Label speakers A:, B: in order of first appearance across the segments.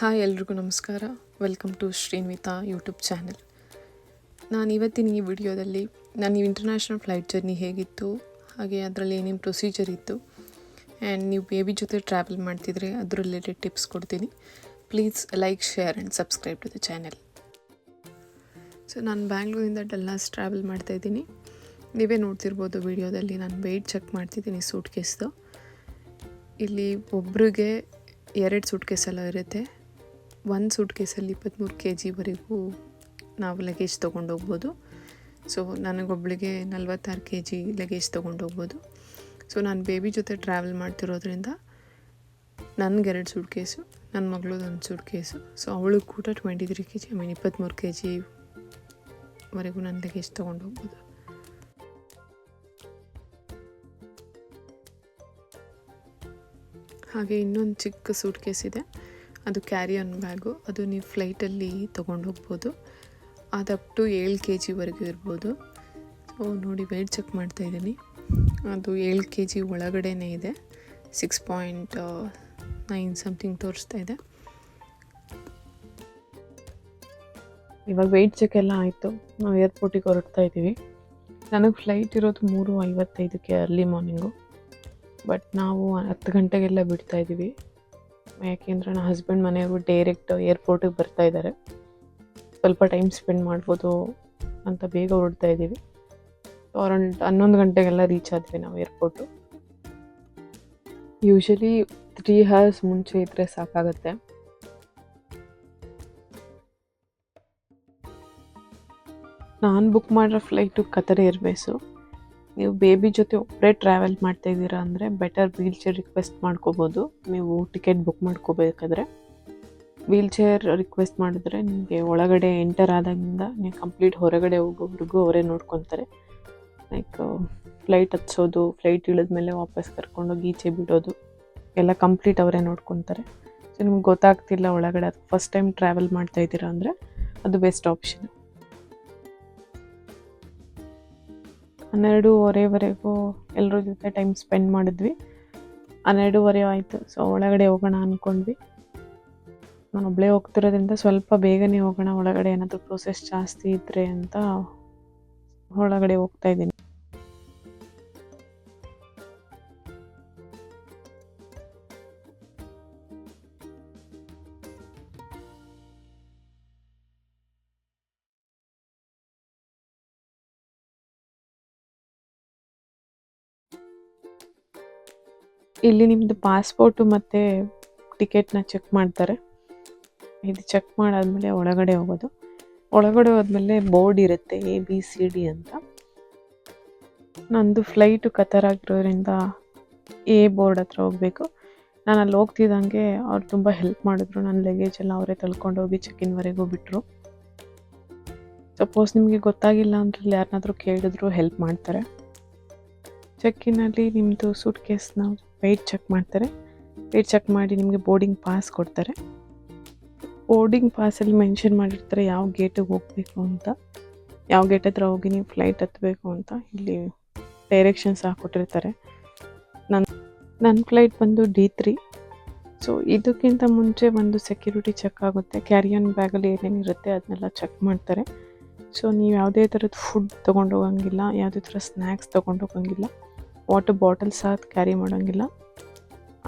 A: Hi ಎಲ್ರಿಗೂ ನಮಸ್ಕಾರ. Welcome to Shrinvita YouTube channel ನಾನು ಇವತ್ತಿನ ಈ ವಿಡಿಯೋದಲ್ಲಿ ನಾನು ಇಂಟರ್ನ್ಯಾಷನಲ್ ಫ್ಲೈಟ್ ಜರ್ನಿ ಹೇಗಿತ್ತು, ಹಾಗೆ ಅದರಲ್ಲಿ ಏನೇನು ಪ್ರೊಸೀಜರ್ ಇತ್ತು ಆ್ಯಂಡ್ ನೀವು ಬೇಬಿ ಜೊತೆ ಟ್ರಾವೆಲ್ ಮಾಡ್ತಿದ್ರೆ ಅದ್ರ ರಿಲೇಟೆಡ್ ಟಿಪ್ಸ್ ಕೊಡ್ತೀನಿ. Please like share and subscribe to the channel so ನಾನು ಬ್ಯಾಂಗ್ಳೂರಿಂದ ಡಲ್ಲಾಸ್ ಟ್ರಾವೆಲ್ ಮಾಡ್ತಾಯಿದ್ದೀನಿ ನೀವೇ ನೋಡ್ತಿರ್ಬೋದು ವಿಡಿಯೋದಲ್ಲಿ, ನಾನು ವೆಯ್ಟ್ ಚೆಕ್ ಮಾಡ್ತಿದ್ದೀನಿ ಸೂಟ್ ಕೇಸ್ದು ಇಲ್ಲಿ ಒಬ್ರಿಗೆ ಎರಡು ಸೂಟ್ ಕೇಸೆಲ್ಲ ಇರುತ್ತೆ. ಒಂದು ಸೂಟ್ ಕೇಸಲ್ಲಿ ಇಪ್ಪತ್ತ್ಮೂರು ಕೆ ಜಿವರೆಗೂ ನಾವು ಲಗೇಜ್ ತೊಗೊಂಡೋಗ್ಬೋದು. ಸೊ ನನಗೊಬ್ಳಿಗೆ ನಲ್ವತ್ತಾರು ಕೆ ಜಿ ಲಗೇಜ್ ತೊಗೊಂಡೋಗ್ಬೋದು. ಸೊ ನಾನು ಬೇಬಿ ಜೊತೆ ಟ್ರಾವೆಲ್ ಮಾಡ್ತಿರೋದ್ರಿಂದ ನನಗೆ ಎರಡು ಸೂಟ್ ಕೇಸು ನನ್ನ ಮಗಳದ್ದು ಒಂದು ಸೂಟ್ ಕೇಸು ಸೊ ಅವಳು ಕೂಡ twenty three K G I mean ಇಪ್ಪತ್ತ್ಮೂರು ಕೆ ಜಿವರೆಗೂ ನನ್ನ ಲಗೇಜ್ ತೊಗೊಂಡೋಗ್ಬೋದು. ಹಾಗೆ ಇನ್ನೊಂದು ಚಿಕ್ಕ ಸೂಟ್ ಕೇಸ್ ಇದೆ ಅದು ಕ್ಯಾರಿ ಆನ್ ಬ್ಯಾಗು ಅದು ನೀವು ಫ್ಲೈಟಲ್ಲಿ ತೊಗೊಂಡು ಹೋಗ್ಬೋದು. ಅದು ಅಪ್ ಟು ಏಳು ಕೆ ಜಿವರೆಗೂ ಇರ್ಬೋದು. ಸೊ ನೋಡಿ ವೆಯ್ಟ್ ಚೆಕ್ ಮಾಡ್ತಾ ಇದ್ದೀನಿ. ಅದು ಏಳು ಕೆ ಜಿ ಒಳಗಡೆನೇ ಇದೆ. ಸಿಕ್ಸ್ ಪಾಯಿಂಟ್ ನೈನ್ ಸಮಥಿಂಗ್ ತೋರಿಸ್ತಾ ಇದೆ. ಇವಾಗ ವೆಯ್ಟ್ ಚೆಕ್ ಎಲ್ಲ ಆಯಿತು. ನಾವು ಏರ್ಪೋರ್ಟಿಗೆ ಹೊರಡ್ತಾ ಇದ್ದೀವಿ. ನನಗೆ ಫ್ಲೈಟ್ ಇರೋದು ಮೂರು ಐವತ್ತೈದಕ್ಕೆ ಅರ್ಲಿ ಮಾರ್ನಿಂಗು ಬಟ್ ನಾವು ಹತ್ತು ಗಂಟೆಗೆಲ್ಲ ಬಿಡ್ತಾ ಇದ್ದೀವಿ. ಯಾಕೆಂದರೆ ನನ್ನ ಹಸ್ಬೆಂಡ್ ಮನೆಯವರು ಡೈರೆಕ್ಟ್ ಏರ್ಪೋರ್ಟಿಗೆ ಬರ್ತಾ ಇದ್ದಾರೆ. ಸ್ವಲ್ಪ ಟೈಮ್ ಸ್ಪೆಂಡ್ ಮಾಡ್ಬೋದು ಅಂತ ಬೇಗ ಹೊರಡ್ತಾ ಇದ್ದೀವಿ. ಅರೌಂಡ್ ಹನ್ನೊಂದು ಗಂಟೆಗೆಲ್ಲ ರೀಚ್ ಆದ್ವಿ ನಾವು ಏರ್ಪೋರ್ಟು ಯೂಶಲಿ ತ್ರೀ ಹವರ್ಸ್ ಮುಂಚೆ ಇದ್ದರೆ ಸಾಕಾಗುತ್ತೆ. ನಾನು ಬುಕ್ ಮಾಡಿರೋ ಫ್ಲೈಟು ಕತರ್ ಏರ್ವೇಸು ನೀವು ಬೇಬಿ ಜೊತೆ ಒಬ್ಬರೇ ಟ್ರಾವೆಲ್ ಮಾಡ್ತಾ ಇದ್ದೀರಾ ಅಂದರೆ ಬೆಟರ್ ವೀಲ್ ಚೇರ್ ರಿಕ್ವೆಸ್ಟ್ ಮಾಡ್ಕೋಬೋದು. ನೀವು ಟಿಕೆಟ್ ಬುಕ್ ಮಾಡ್ಕೋಬೇಕಾದ್ರೆ. ವೀಲ್ ಚೇರ್ ರಿಕ್ವೆಸ್ಟ್ ಮಾಡಿದ್ರೆ ನಿಮಗೆ ಒಳಗಡೆ ಎಂಟರ್ ಆದಾಗಿಂದ ನೀವು ಕಂಪ್ಲೀಟ್ ಹೊರಗಡೆ ಹೋಗೋವರೆಗೂ ಅವರೇ ನೋಡ್ಕೊತಾರೆ. ಲೈಕ್ ಫ್ಲೈಟ್ ಹತ್ಸೋದು ಫ್ಲೈಟ್ ಇಳಿದ್ಮೇಲೆ ವಾಪಸ್ ಕರ್ಕೊಂಡೋಗಿ ಈಚೆ ಬಿಡೋದು, ಎಲ್ಲ ಕಂಪ್ಲೀಟ್ ಅವರೇ ನೋಡ್ಕೊತಾರೆ. ಸೊ ನಿಮ್ಗೆ ಗೊತ್ತಾಗ್ತಿಲ್ಲ ಒಳಗಡೆ ಅದು ಫಸ್ಟ್ ಟೈಮ್ ಟ್ರಾವೆಲ್ ಮಾಡ್ತಾ ಇದ್ದೀರಾ ಅಂದರೆ ಅದು ಬೆಸ್ಟ್ ಆಪ್ಷನ್ ಹನ್ನೆರಡೂವರೆವರೆಗೂ ಎಲ್ಲರ ಜೊತೆ ಟೈಮ್ ಸ್ಪೆಂಡ್ ಮಾಡಿದ್ವಿ. ಹನ್ನೆರಡೂವರೆ ಆಯಿತು ಸೊ ಒಳಗಡೆ ಹೋಗೋಣ ಅಂದ್ಕೊಂಡ್ವಿ ನಾನು ಒಬ್ಬಳೇ ಹೋಗ್ತಿರೋದ್ರಿಂದ ಸ್ವಲ್ಪ ಬೇಗನೆ ಹೋಗೋಣ, ಒಳಗಡೆ ಏನಾದರೂ ಪ್ರೋಸೆಸ್ ಜಾಸ್ತಿ ಇದ್ದರೆ ಅಂತ ಒಳಗಡೆ ಹೋಗ್ತಾ ಇದ್ದೀನಿ. ಇಲ್ಲಿ ನಿಮ್ಮದು ಪಾಸ್ಪೋರ್ಟು ಮತ್ತು ಟಿಕೆಟ್ನ ಚೆಕ್ ಮಾಡ್ತಾರೆ. ಇದು ಚೆಕ್ ಮಾಡಾದ್ಮೇಲೆ ಒಳಗಡೆ ಹೋಗೋದು. ಒಳಗಡೆ ಹೋದ್ಮೇಲೆ ಬೋರ್ಡ್ ಇರುತ್ತೆ ಎ ಬಿ ಸಿ ಡಿ ಅಂತ. ನಂದು ಫ್ಲೈಟು ಕತರ್ ಆಗಿರೋದ್ರಿಂದ ಎ ಬೋರ್ಡ್ ಹತ್ರ ಹೋಗಬೇಕು. ನಾನು ಅಲ್ಲಿ ಹೋಗ್ತಿದ್ದಂಗೆ ಅವ್ರು ತುಂಬ ಹೆಲ್ಪ್ ಮಾಡಿದ್ರು. ನನ್ನ ಲಗೇಜ್ ಎಲ್ಲ ಅವರೇ ತಳ್ಕೊಂಡು ತಳ್ಕೊಂಡೋಗಿ ಚೆಕ್ಇನ್ವರೆಗೂ ಬಿಟ್ಟರು ಸಪೋಸ್ ನಿಮಗೆ ಗೊತ್ತಾಗಿಲ್ಲ ಅಂದ್ರೆ ಯಾರನ್ನಾದರೂ ಕೇಳಿದ್ರು ಹೆಲ್ಪ್ ಮಾಡ್ತಾರೆ. ಚೆಕ್ಕಿನಲ್ಲಿ ನಿಮ್ಮದು ಸೂಟ್ ಕೇಸ್ನ ವೆಯ್ಟ್ ಚೆಕ್ ಮಾಡ್ತಾರೆ. ವೆಯ್ಟ್ ಚೆಕ್ ಮಾಡಿ ನಿಮಗೆ ಬೋರ್ಡಿಂಗ್ ಪಾಸ್ ಕೊಡ್ತಾರೆ. ಬೋರ್ಡಿಂಗ್ ಪಾಸಲ್ಲಿ ಮೆನ್ಷನ್ ಮಾಡಿರ್ತಾರೆ ಯಾವ ಗೇಟಿಗೆ ಹೋಗಬೇಕು ಅಂತ. ಯಾವ ಗೇಟ್ ಹತ್ರ ಹೋಗಿ ನೀವು ಫ್ಲೈಟ್ ಹತ್ತಬೇಕು ಅಂತ ಇಲ್ಲಿ ಡೈರೆಕ್ಷನ್ಸ್ ಹಾಕ್ಕೊಟ್ಟಿರ್ತಾರೆ. ನನ್ನ ನನ್ನ ಫ್ಲೈಟ್ ಬಂದು ಡಿ ತ್ರೀ ಸೊ ಇದಕ್ಕಿಂತ ಮುಂಚೆ ಒಂದು ಸೆಕ್ಯೂರಿಟಿ ಚೆಕ್ ಆಗುತ್ತೆ. ಕ್ಯಾರಿಯನ್ ಬ್ಯಾಗಲ್ಲಿ ಏನೇನಿರುತ್ತೆ ಅದನ್ನೆಲ್ಲ ಚೆಕ್ ಮಾಡ್ತಾರೆ. ಸೊ ನೀವು ಯಾವುದೇ ಥರದ ಫುಡ್ ತೊಗೊಂಡು ಹೋಗಂಗಿಲ್ಲ, ಯಾವುದೇ ಥರ ಸ್ನ್ಯಾಕ್ಸ್ ತೊಗೊಂಡು ಹೋಗಂಗಿಲ್ಲ. ವಾಟರ್ ಬಾಟಲ್ ಸಹ ಕ್ಯಾರಿ ಮಾಡೋಂಗಿಲ್ಲ.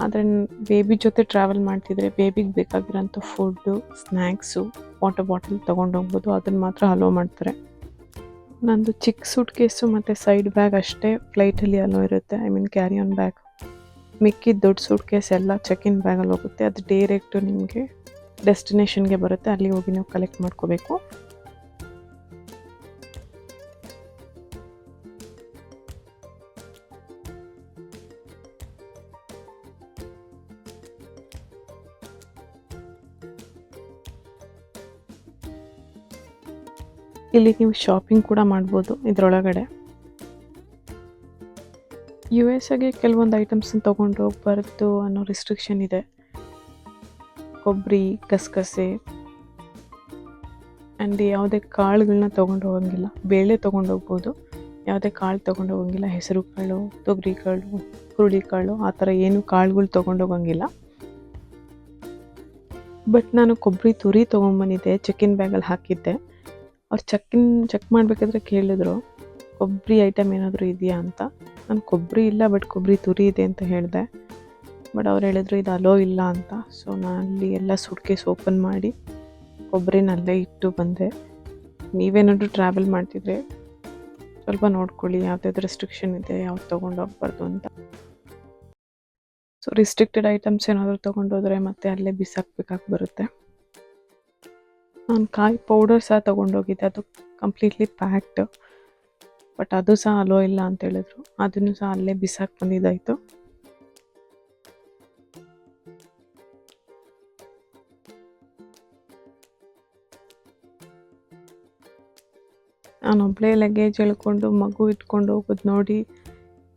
A: ಆದರೆ ಬೇಬಿ ಜೊತೆ ಟ್ರಾವೆಲ್ ಮಾಡ್ತಿದ್ರೆ ಬೇಬಿಗೆ ಬೇಕಾಗಿರೋಂಥ ಫುಡ್ಡು ಸ್ನ್ಯಾಕ್ಸು ವಾಟರ್ ಬಾಟಲ್ ತೊಗೊಂಡು ಹೋಗ್ಬೋದು. ಅದನ್ನು ಮಾತ್ರ ಅಲೋ ಮಾಡ್ತಾರೆ. ನಂದು ಚಿಕ್ಕ ಸೂಟ್ ಕೇಸು ಮತ್ತು ಸೈಡ್ ಬ್ಯಾಗ್ ಅಷ್ಟೇ ಫ್ಲೈಟಲ್ಲಿ ಅಲೋ ಇರುತ್ತೆ. I mean carry on bag ಮಿಕ್ಕಿದ ದೊಡ್ಡ ಸೂಟ್ ಕೇಸ್ ಎಲ್ಲ ಚೆಕ್ ಇನ್ ಬ್ಯಾಗಲ್ಲಿ ಹೋಗುತ್ತೆ. ಅದು ಡೈರೆಕ್ಟು ನಿಮಗೆ ಡೆಸ್ಟಿನೇಷನ್ಗೆ ಬರುತ್ತೆ. ಅಲ್ಲಿ ಹೋಗಿ ನೀವು ಕಲೆಕ್ಟ್ ಮಾಡ್ಕೋಬೇಕು. ಇಲ್ಲಿ ನೀವು ಶಾಪಿಂಗ್ ಕೂಡ ಮಾಡ್ಬೋದು ಇದರೊಳಗಡೆ. ಯು ಎಸ್ ಎಗೆ ಕೆಲವೊಂದು ಐಟಮ್ಸನ್ನ ತೊಗೊಂಡು ಹೋಗ್ಬಾರ್ದು ಅನ್ನೋ ರಿಸ್ಟ್ರಿಕ್ಷನ್ ಇದೆ. ಕೊಬ್ಬರಿ ಗಸಗಸೆ ಆ್ಯಂಡ್ ಯಾವುದೇ ಕಾಳುಗಳನ್ನ ತೊಗೊಂಡು ಹೋಗಂಗಿಲ್ಲ. ಬೇಳೆ ತೊಗೊಂಡು ಹೋಗ್ಬೋದು, ಯಾವುದೇ ಕಾಳು ತೊಗೊಂಡು ಹೋಗಂಗಿಲ್ಲ. ಹೆಸರು ಕಾಳು ತೊಗರಿ ಕಾಳು ಹುರುಳಿ ಕಾಳು ಆ ಥರ ಏನು ಕಾಳುಗಳು ತೊಗೊಂಡು ಹೋಗಂಗಿಲ್ಲ. ಬಟ್ ನಾನು ಕೊಬ್ಬರಿ ತುರಿ ತೊಗೊಂಬಂದಿದ್ದೆ ಚಿಕನ್ ಬ್ಯಾಗಲ್ಲಿ ಹಾಕಿದ್ದೆ. ಅವ್ರು ಚೆಕ್ಕಿನ್ ಚೆಕ್ ಮಾಡಬೇಕಾದ್ರೆ ಕೇಳಿದ್ರು, ಕೊಬ್ಬರಿ ಐಟಮ್ ಏನಾದರೂ ಇದೆಯಾ ಅಂತ? ನಾನು, ಕೊಬ್ಬರಿ ಇಲ್ಲ ಬಟ್ ಕೊಬ್ಬರಿ ತುರಿ ಇದೆ ಅಂತ ಹೇಳಿದೆ. ಬಟ್ ಅವ್ರು ಹೇಳಿದ್ರು, ಇದು ಅಲೋ ಇಲ್ಲ ಅಂತ. ಸೊ ನಾನು ಅಲ್ಲಿ ಎಲ್ಲ ಸುಟ್ಕೇಸ್ ಓಪನ್ ಮಾಡಿ ಕೊಬ್ಬರಿನ ಅಲ್ಲೇ ಇಟ್ಟು ಬಂದೆ. ನೀವೇನಾದರೂ ಟ್ರಾವೆಲ್ ಮಾಡ್ತಿದ್ರೆ, ಸ್ವಲ್ಪ ನೋಡ್ಕೊಳ್ಳಿ ಯಾವ್ದಾದ್ರು ರೆಸ್ಟ್ರಿಕ್ಷನ್ ಇದೆ, ಯಾವ್ದು ತೊಗೊಂಡು ಹೋಗ್ಬಾರ್ದು ಅಂತ. ಸೊ ರಿಸ್ಟ್ರಿಕ್ಟೆಡ್ ಐಟಮ್ಸ್ ಏನಾದರೂ ತೊಗೊಂಡೋದ್ರೆ ಮತ್ತೆ ಅಲ್ಲೇ ಬಿಸಾಕ್ಬೇಕಾಗಿ ಬರುತ್ತೆ. ನಾನು ಕಾಯಿ ಪೌಡರ್ ಸಹ ತೊಗೊಂಡೋಗಿದ್ದೆ. ಅದು ಕಂಪ್ಲೀಟ್ಲಿ ಪ್ಯಾಕ್ಡ್ ಬಟ್ ಅದು ಸಹ ಅಲೋ ಇಲ್ಲ ಅಂತ ಹೇಳಿದ್ರು. ಅದನ್ನು ಸಹ ಅಲ್ಲೇ ಬಿಸಾಕಿ ಬಂದಿದ್ದಾಯಿತು. ನಾನೊಬ್ಬಳೇ ಲಗೇಜ್ ಎಳ್ಕೊಂಡು ಮಗು ಇಟ್ಕೊಂಡು ಹೋಗೋದು ನೋಡಿ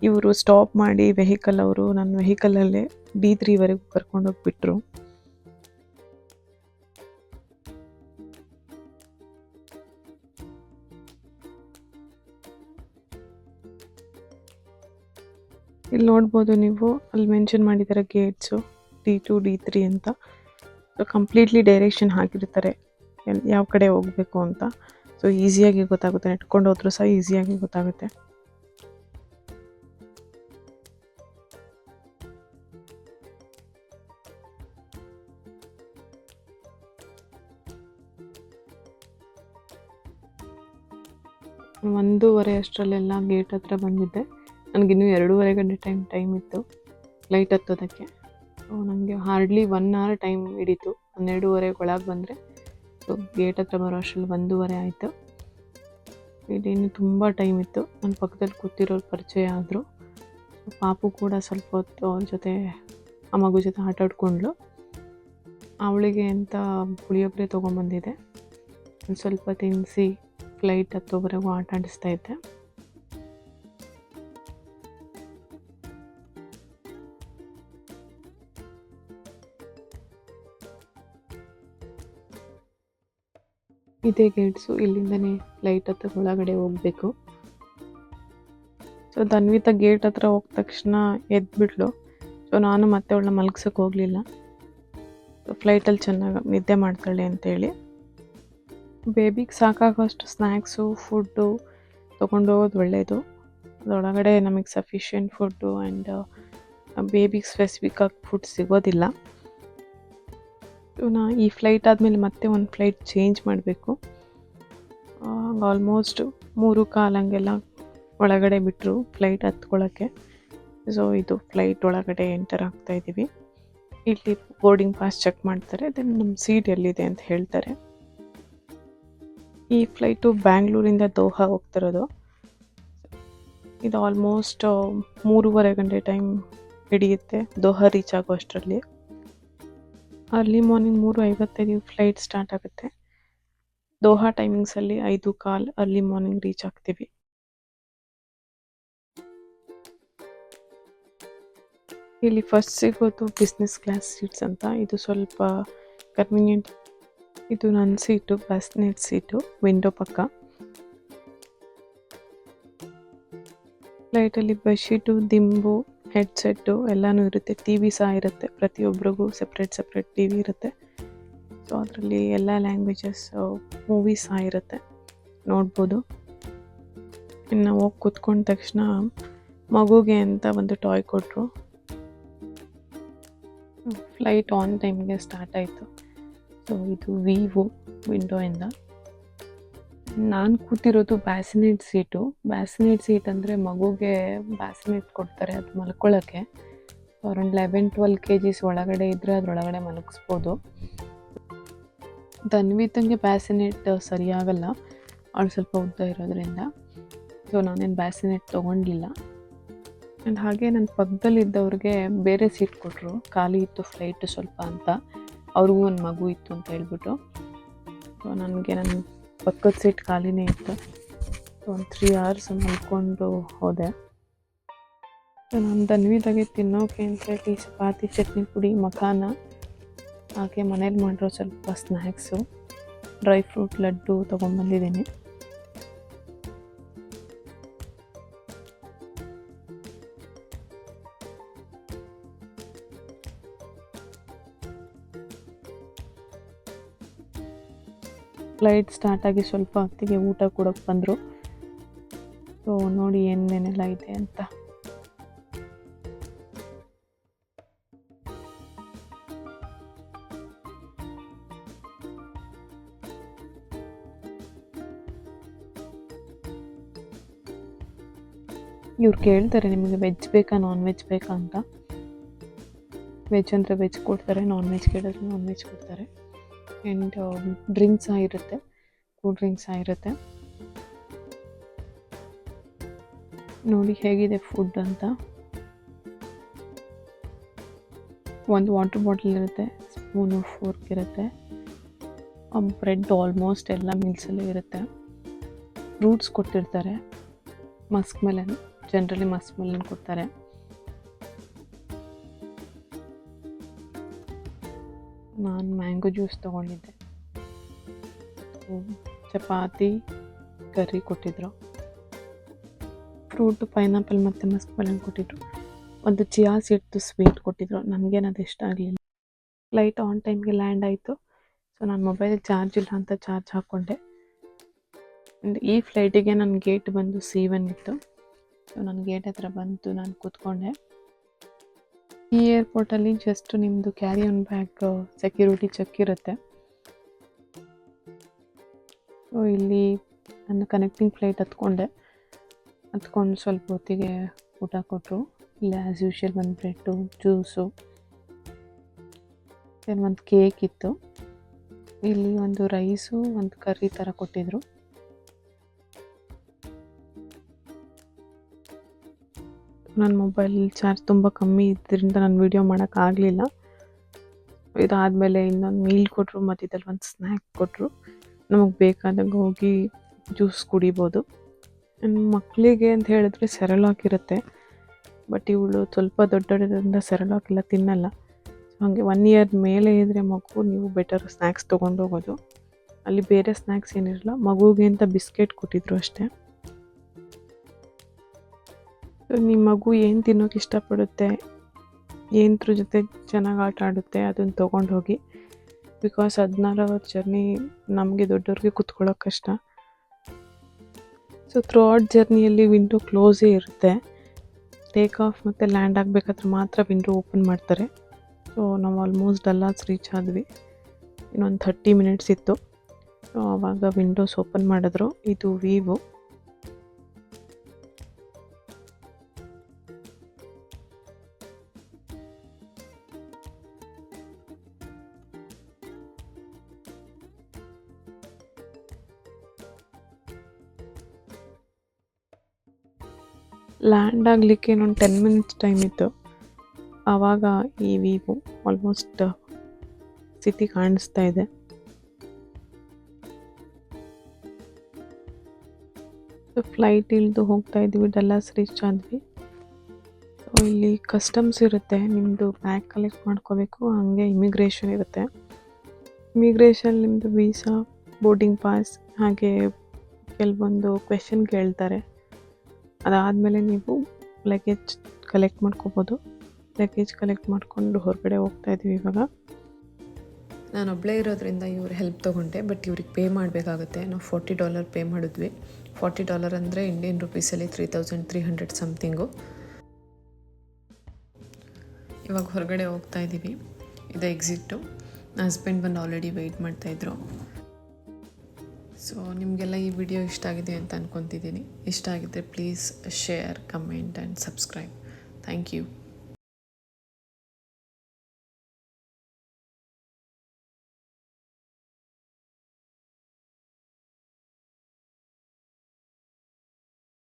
A: ಇವರು ಸ್ಟಾಪ್ ಮಾಡಿ ವೆಹಿಕಲ್ ಅವರು ನನ್ನ ವೆಹಿಕಲಲ್ಲೇ ಬೀದ್ರಿವರೆಗೂ ಕರ್ಕೊಂಡೋಗ್ಬಿಟ್ರು. ಇಲ್ಲಿ ನೋಡ್ಬೋದು ನೀವು. ಅಲ್ಲಿ ಮೆನ್ಷನ್ ಮಾಡಿದ್ದಾರೆ gates D two D three ಅಂತ. ಸೊ ಕಂಪ್ಲೀಟ್ಲಿ ಡೈರೆಕ್ಷನ್ ಹಾಕಿರ್ತಾರೆ. ಯಾವ ಕಡೆ ಹೋಗಬೇಕು ಅಂತ. ಸೊ ಈಸಿಯಾಗಿ ಗೊತ್ತಾಗುತ್ತೆ. ನೆಟ್ಕೊಂಡು ಹೋದ್ರೂ ಸಹ ಈಸಿಯಾಗಿ ಗೊತ್ತಾಗುತ್ತೆ. ಒಂದೂವರೆ ಅಷ್ಟರಲ್ಲೆಲ್ಲ ಗೇಟ್ ಹತ್ರ ಬಂದಿದ್ದೆ. ನನಗಿನ್ನೂ ಎರಡೂವರೆ ಗಂಟೆ ಟೈಮ್ ಟೈಮ್ ಇತ್ತು. ಫ್ಲೈಟ್ ಹತ್ತೋದಕ್ಕೆ. ಸೊ ನನಗೆ ಹಾರ್ಡ್ಲಿ ಒನ್ ಅವರ್ ಟೈಮ್ ಹಿಡೀತು. ಹನ್ನೆರಡೂವರೆಗೆ ಒಳಗೆ ಬಂದರೆ. ಸೊ ಗೇಟ್ ಹತ್ರ ಬರೋ ಅಷ್ಟರಲ್ಲಿ ಒಂದೂವರೆ ಆಯಿತು. ಇಲ್ಲಿನೂ ತುಂಬ ಟೈಮ್ ಇತ್ತು. ನನ್ನ ಪಕ್ಕದಲ್ಲಿ ಕೂತಿರೋರು ಪರಿಚಯ ಆದರು. ಪಾಪು ಕೂಡ ಸ್ವಲ್ಪ ಹೊತ್ತು ಅವ್ರ ಜೊತೆ, ಆ ಮಗು ಜೊತೆ ಆಟ ಆಡ್ಕೊಂಡ್ಳು. ಅವಳಿಗೆ ಅಂತ ಪುಳಿಯೋಗರೆ ತೊಗೊಂಬಂದಿದೆ ಸ್ವಲ್ಪ ತಿನ್ನಿಸಿ ಫ್ಲೈಟ್ ಹತ್ತೋವರೆಗೂ ಆಟ ಆಡಿಸ್ತಾ ಇದ್ದೆ. ಇದೇ ಗೇಟ್ಸು, ಇಲ್ಲಿಂದನೇ ಫ್ಲೈಟ್ ಹತ್ರ ಒಳಗಡೆ ಹೋಗಬೇಕು. ಸೊ ಧನ್ವಿತ ಗೇಟ್ ಹತ್ರ ಹೋದ ತಕ್ಷಣ ಎದ್ಬಿಟ್ಲು. ಸೊ ನಾನು ಮತ್ತೆ ಅವಳನ್ನ ಮಲಗ್ಸೋಕೆ ಹೋಗಲಿಲ್ಲ. ಸೊ ಫ್ಲೈಟಲ್ಲಿ ಚೆನ್ನಾಗಿ ನಿದ್ದೆ ಮಾಡ್ತಾಳೆ ಅಂತೇಳಿ. ಬೇಬಿಗೆ ಸಾಕಾಗೋಷ್ಟು ಸ್ನ್ಯಾಕ್ಸು ಫುಡ್ಡು ತೊಗೊಂಡು ಹೋಗೋದು ಒಳ್ಳೆಯದು ಅದರೊಳಗಡೆ ನಮಗೆ ಸಫಿಷಿಯೆಂಟ್ ಫುಡ್ಡು ಆ್ಯಂಡ್ ಬೇಬಿಗೆ ಸ್ಪೆಸಿಫಿಕ್ ಆಗಿ ಫುಡ್ ಸಿಗೋದಿಲ್ಲ. ನಾ ಈ ಫ್ಲೈಟ್ ಆದಮೇಲೆ ಮತ್ತೆ ಒಂದು ಫ್ಲೈಟ್ ಚೇಂಜ್ ಮಾಡಬೇಕು. ಆಲ್ಮೋಸ್ಟ್ ಮೂರು ಕಾಲು ಹಂಗೆಲ್ಲ ಒಳಗಡೆ ಬಿಟ್ಟರು ಫ್ಲೈಟ್ ಹತ್ಕೊಳ್ಳೋಕ್ಕೆ ಸೊ ಇದು ಫ್ಲೈಟ್ ಒಳಗಡೆ ಎಂಟರ್ ಆಗ್ತಾ ಇದ್ದೀವಿ ಇಲ್ಲಿ ಬೋರ್ಡಿಂಗ್ ಪಾಸ್ ಚೆಕ್ ಮಾಡ್ತಾರೆ ದೆನ್ ನಮ್ಮ ಸೀಟ್ ಎಲ್ಲಿದೆ ಅಂತ ಹೇಳ್ತಾರೆ. ಈ ಫ್ಲೈಟು ಬ್ಯಾಂಗ್ಳೂರಿಂದ ದೋಹಾ ಹೋಗ್ತಿರೋದು. ಇದು ಆಲ್ಮೋಸ್ಟ್ ಮೂರುವರೆ ಗಂಟೆ ಟೈಮ್ ಹಿಡಿಯುತ್ತೆ. ದೋಹಾ ರೀಚ್ ಆಗೋ ಅಷ್ಟರಲ್ಲಿ. ಅರ್ಲಿ ಮಾರ್ನಿಂಗ್ ಮೂರು ಐವತ್ತೈದು ಫ್ಲೈಟ್ ಸ್ಟಾರ್ಟ್ ಆಗುತ್ತೆ. ದೋಹಾ ಟೈಮಿಂಗ್ಸಲ್ಲಿ ಐದು ಕಾಲ್ ಅರ್ಲಿ ಮಾರ್ನಿಂಗ್ ರೀಚ್ ಆಗ್ತೀವಿ. ಇಲ್ಲಿ ಫಸ್ಟ್ ಸಿಗೋದು ಬಿಸ್ನೆಸ್ ಕ್ಲಾಸ್ ಸೀಟ್ಸ್ ಅಂತ. ಇದು ಸ್ವಲ್ಪ ಕನ್ವೀನಿಯಂಟ್ ಇದು ನನ್ನ ಸೀಟು ಬಸ್ನೆಟ್ ಸೀಟು ವಿಂಡೋ ಪಕ್ಕ. ಫ್ಲೈಟಲ್ಲಿ ಬೆಡ್ಶೀಟು ದಿಂಬು ಹೆಡ್ಸೆಟ್ಟು ಎಲ್ಲನೂ ಇರುತ್ತೆ ಟಿ ವಿ ಸಹ ಇರುತ್ತೆ ಪ್ರತಿಯೊಬ್ಬರಿಗೂ ಸಪ್ರೇಟ್ ಸಪ್ರೇಟ್ ಟಿ ವಿ ಇರುತ್ತೆ. ಸೊ ಅದರಲ್ಲಿ ಎಲ್ಲ ಲ್ಯಾಂಗ್ವೇಜಸ್ ಮೂವೀಸ್ ಸಹ ಇರುತ್ತೆ. ನೋಡ್ಬೋದು. ಇನ್ನು ಹೋಗಿ ಕೂತ್ಕೊಂಡ ತಕ್ಷಣ ಮಗುಗೆ ಅಂತ ಒಂದು ಟಾಯ್ ಕೊಟ್ಟರು ಫ್ಲೈಟ್ ಆನ್ ಟೈಮ್ಗೆ ಸ್ಟಾರ್ಟ್ ಆಯಿತು. ಸೊ ಇದು ವಿವೋ ವಿಂಡೋಯಿಂದ ನಾನು ಕೂತಿರೋದು ಬ್ಯಾಸಿನೇಟ್ ಸೀಟು. ಬ್ಯಾಸಿನೇಟ್ ಸೀಟ್ ಅಂದರೆ ಮಗುಗೆ ಬ್ಯಾಸಿನೇಟ್ ಕೊಡ್ತಾರೆ ಅದು ಮಲ್ಕೊಳ್ಳೋಕ್ಕೆ around eleven, twelve K Gs ಒಳಗಡೆ ಇದ್ದರೆ ಅದರೊಳಗಡೆ ಮಲಗಿಸ್ಬೋದು. ತನ್ವಿತಂಗೆ ಬ್ಯಾಸಿನೇಟ್ ಸರಿಯಾಗಲ್ಲ. ಅವಳು ಸ್ವಲ್ಪ ಉದ್ದ ಇರೋದ್ರಿಂದ. ಸೊ ನಾನೇನು ಬ್ಯಾಸಿನೇಟ್ ತೊಗೊಂಡಿಲ್ಲ. ಆ್ಯಂಡ್ ಹಾಗೆ ನನ್ನ ಪಕ್ಕದಲ್ಲಿದ್ದವ್ರಿಗೆ ಬೇರೆ ಸೀಟ್ ಕೊಟ್ಟರು ಖಾಲಿ ಇತ್ತು ಫ್ಲೈಟು ಸ್ವಲ್ಪ ಅಂತ. ಅವ್ರಿಗೂ ಒಂದು ಮಗು ಇತ್ತು ಅಂತ ಹೇಳ್ಬಿಟ್ಟು. ಸೊ ನನಗೆ ನನ್ನ ಪಕ್ಕದ ಸೀಟ್ ಖಾಲಿನೇ ಇತ್ತು. ಒಂದು ತ್ರೀ ಅವರ್ಸ್ ಮಲ್ಕೊಂಡು ಹೋದೆ. ನಾನು ದನ್ವಿದಾಗೆ ತಿನ್ನೋಕೆ ಅಂತ ಹೇಳಿ ಚಪಾತಿ, ಚಟ್ನಿ, ಪುಡಿ, ಮಖಾನ, ಹಾಗೆ ಮನೇಲಿ ಮಾಡಿರೋ ಸ್ವಲ್ಪ ಸ್ನ್ಯಾಕ್ಸು ಡ್ರೈ ಫ್ರೂಟ್ ಲಡ್ಡು ತೊಗೊಂಬಂದಿದ್ದೀನಿ ಫ್ಲೈಟ್ ಸ್ಟಾರ್ಟಾಗಿ ಸ್ವಲ್ಪ ಹೊತ್ತಿಗೆ ಊಟ ಕೊಡೋಕೆ ಬಂದರು. ಸೊ ನೋಡಿ ಏನೇನೆಲ್ಲ ಇದೆ ಅಂತ. ಇವ್ರು ಕೇಳ್ತಾರೆ ನಿಮಗೆ ವೆಜ್ ಬೇಕಾ ನಾನ್ ವೆಜ್ ಬೇಕಾ ಅಂತ. ವೆಜ್ ಅಂದರೆ ವೆಜ್ ಕೊಡ್ತಾರೆ ನಾನ್ ವೆಜ್ ಕೇಳಿದ್ರೆ ನಾನ್ ವೆಜ್ ಕೊಡ್ತಾರೆ. ಆ್ಯಂಡ್ ಡ್ರಿಂಕ್ಸ್ ಆಗಿರುತ್ತೆ ಕೂಲ್ ಡ್ರಿಂಕ್ಸ್ ಆಗಿರುತ್ತೆ ನೋಡಿ ಹೇಗಿದೆ ಫುಡ್ ಅಂತ. ಒಂದು ವಾಟರ್ ಬಾಟಲ್ ಇರುತ್ತೆ ಸ್ಪೂನು ಫೋರ್ಕ್ ಇರುತ್ತೆ. ಬ್ರೆಡ್ ಆಲ್ಮೋಸ್ಟ್ ಎಲ್ಲ ಮೀಲ್ಸಲ್ಲೂ ಇರುತ್ತೆ. ಫ್ರೂಟ್ಸ್ ಕೊಟ್ಟಿರ್ತಾರೆ. Musk melon generally musk melon ಕೊಡ್ತಾರೆ. ನಾನು ಮ್ಯಾಂಗೋ ಜ್ಯೂಸ್ ತೊಗೊಂಡಿದ್ದೆ. ಚಪಾತಿ ಕರ್ರಿ ಕೊಟ್ಟಿದ್ರು. ಫ್ರೂಟು ಪೈನಾಪಲ್ ಮತ್ತು ಮಸ್ಕ್ ಮೆಲನ್ ಕೊಟ್ಟಿದ್ರು. ಒಂದು ಚಿಯಾ ಸೀಡ್ದು ಸ್ವೀಟ್ ಕೊಟ್ಟಿದ್ರು. ನನಗೇನು ಅದು ಇಷ್ಟ ಆಗಲಿಲ್ಲ. ಫ್ಲೈಟ್ ಆನ್ ಟೈಮ್ಗೆ ಲ್ಯಾಂಡ್ ಆಯಿತು. ಸೊ ನನ್ನ ಮೊಬೈಲ್ ಚಾರ್ಜ್ ಇಲ್ಲ ಅಂತ ಚಾರ್ಜ್ ಹಾಕ್ಕೊಂಡೆ ಈ ಫ್ಲೈಟಿಗೆ ನನ್ನ ಗೇಟ್ ಬಂದು ಸಿ ಒನ್ ಇತ್ತು. ಸೊ ನನ್ನ ಗೇಟ್ ಹತ್ರ ಬಂತು ನಾನು ಕೂತ್ಕೊಂಡೆ. ಈ ಏರ್ಪೋರ್ಟಲ್ಲಿ ಜಸ್ಟ್ ನಿಮ್ಮದು carry on bag security check ಇರುತ್ತೆ. ಸೊ ಇಲ್ಲಿ ನನ್ನ ಕನೆಕ್ಟಿಂಗ್ ಫ್ಲೈಟ್ ಹತ್ಕೊಂಡೆ. ಹತ್ಕೊಂಡು ಸ್ವಲ್ಪ ಹೊತ್ತಿಗೆ ಊಟ ಕೊಟ್ಟರು ಇಲ್ಲ ಆ್ಯಸ್ ಯೂಶುವಲ್ ಒಂದು ಬ್ರೆಡ್ಡು ಜ್ಯೂಸು ಒಂದು ಕೇಕ್ ಇತ್ತು. ಇಲ್ಲಿ ಒಂದು ರೈಸು ಒಂದು ಕರ್ರಿ ಥರ ಕೊಟ್ಟಿದ್ರು. ನನ್ನ ಮೊಬೈಲ್ ಚಾರ್ಜ್ ತುಂಬ ಕಮ್ಮಿ ಇದ್ದರಿಂದ ನಾನು ವೀಡಿಯೋ ಮಾಡೋಕ್ಕಾಗಲಿಲ್ಲ ಇದಾದಮೇಲೆ ಇನ್ನೊಂದು ಮೀಲ್ ಕೊಟ್ಟರು ಮತ್ತು ಇದ್ರಲ್ಲಿ ಒಂದು ಸ್ನ್ಯಾಕ್ ಕೊಟ್ಟರು ನಮಗೆ ಬೇಕಾದಾಗ ಹೋಗಿ ಜ್ಯೂಸ್ ಕುಡಿಬೋದು. ನನ್ನ ಮಕ್ಕಳಿಗೆ ಅಂತ ಹೇಳಿದ್ರೆ ಸೆರಲಾಕ್ ಇರುತ್ತೆ. ಬಟ್ ಇವಳು ಸ್ವಲ್ಪ ದೊಡ್ಡದ್ರಿಂದ ಸೆರಲಾಕ್ ಎಲ್ಲ ತಿನ್ನಲ್ಲ. ಹಾಗೆ ಒನ್ ಇಯರ್ ಮೇಲೆ ಇದ್ದರೆ ಮಗು, ನೀವು ಬೆಟರ್ ಸ್ನ್ಯಾಕ್ಸ್ ತೊಗೊಂಡೋಗೋದು ಅಲ್ಲಿ ಬೇರೆ ಸ್ನ್ಯಾಕ್ಸ್ ಏನಿರಲ್ಲ, ಮಗುಗೆ ಅಂತ ಬಿಸ್ಕೆಟ್ ಕೊಟ್ಟಿದ್ರು ಅಷ್ಟೇ. ನಿಮ್ಮ ಮಗು ಏನು ತಿನ್ನೋಕೆ ಇಷ್ಟಪಡುತ್ತೆ ಏನದ್ರ ಜೊತೆ ಚೆನ್ನಾಗಿ ಆಟ ಆಡುತ್ತೆ ಅದನ್ನು ತೊಗೊಂಡು ಹೋಗಿ. ಬಿಕಾಸ್ ಹದಿನಾರು ಅವರ್ ಜರ್ನಿ ನಮಗೆ ದೊಡ್ಡವ್ರಿಗೆ ಕುತ್ಕೊಳ್ಳೋಕೆ ಕಷ್ಟ. ಸೊ ಥ್ರೂ ಔಟ್ ಜರ್ನಿಯಲ್ಲಿ ವಿಂಡೋ ಕ್ಲೋಸೇ ಇರುತ್ತೆ. ಟೇಕ್ ಆಫ್ ಮತ್ತು ಲ್ಯಾಂಡ್ ಆಗಬೇಕಾದ್ರೆ ಮಾತ್ರ ವಿಂಡೋ ಓಪನ್ ಮಾಡ್ತಾರೆ. ಸೊ ನಾವು ಆಲ್ಮೋಸ್ಟ್ ಡಲ್ಲಾಸ್ ರೀಚ್ ಆದ್ವಿ. ಇನ್ನೊಂದು ಥರ್ಟಿ ಮಿನಿಟ್ಸ್ ಇತ್ತು. ಸೊ ಆವಾಗ ವಿಂಡೋಸ್ ಓಪನ್ ಮಾಡಿದ್ರು. ಇದು ವಿವೋ ಲ್ಯಾಂಡ್ ಆಗಲಿಕ್ಕೆ ಇನ್ನೊಂದು ಟೆನ್ ಮಿನಿಟ್ಸ್ ಟೈಮ್ ಇತ್ತು. ಆವಾಗ ಈ ವೀವು ಆಲ್ಮೋಸ್ಟ್ ಸಿಟಿ ಕಾಣಿಸ್ತಾ ಇದೆ. ಫ್ಲೈಟ್ ಇಳಿದು ಹೋಗ್ತಾ ಇದ್ದೀವಿ ಡಲ್ಲಾಸ್ ರೀಚ್ ಆದ್ವಿ. ಇಲ್ಲಿ ಕಸ್ಟಮ್ಸ್ ಇರುತ್ತೆ. ನಿಮ್ಮದು ಬ್ಯಾಗ್ ಕಲೆಕ್ಟ್ ಮಾಡ್ಕೋಬೇಕು. ಹಾಗೆ ಇಮಿಗ್ರೇಷನ್ ಇರುತ್ತೆ. ಇಮಿಗ್ರೇಷನ್ ನಿಮ್ಮದು ವೀಸಾ ಬೋರ್ಡಿಂಗ್ ಪಾಸ್ ಹಾಗೆ ಕೆಲವೊಂದು ಕ್ವೆಶನ್ ಕೇಳ್ತಾರೆ. ಅದಾದಮೇಲೆ ನೀವು ಲಗೇಜ್ ಕಲೆಕ್ಟ್ ಮಾಡ್ಕೋಬೋದು. ಲಗೇಜ್ ಕಲೆಕ್ಟ್ ಮಾಡಿಕೊಂಡು ಹೊರಗಡೆ ಹೋಗ್ತಾ ಇದ್ದೀವಿ ಇವಾಗ.
B: ನಾನು ಒಬ್ಬಳೇ ಇರೋದ್ರಿಂದ ಇವ್ರು ಹೆಲ್ಪ್ ತೊಗೊಂಡೆ ಬಟ್ ಇವ್ರಿಗೆ ಪೇ ಮಾಡಬೇಕಾಗುತ್ತೆ. ನಾವು ಫೋರ್ಟಿ ಡಾಲರ್ ಪೇ ಮಾಡಿದ್ವಿ. ಫಾರ್ಟಿ ಡಾಲರ್ ಅಂದರೆ Indian ರುಪೀಸಲ್ಲಿ three thousand three hundred something ಇವಾಗ ಹೊರಗಡೆ ಹೋಗ್ತಾ ಇದ್ದೀವಿ. ಇದು ಎಕ್ಸಿಟ್ಟು ನನ್ನ ಹಸ್ಬೆಂಡ್ ಬಂದು ಆಲ್ರೆಡಿ ವೆಯ್ಟ್ ಮಾಡ್ತಾಯಿದ್ರು ಸೊ ನಿಮಗೆಲ್ಲ ಈ ವಿಡಿಯೋ ಇಷ್ಟ ಆಗಿದೆ ಅಂತ ಅಂದ್ಕೊತಿದ್ದೀನಿ ಇಷ್ಟ ಆಗಿದ್ದರೆ please share comment and subscribe thank you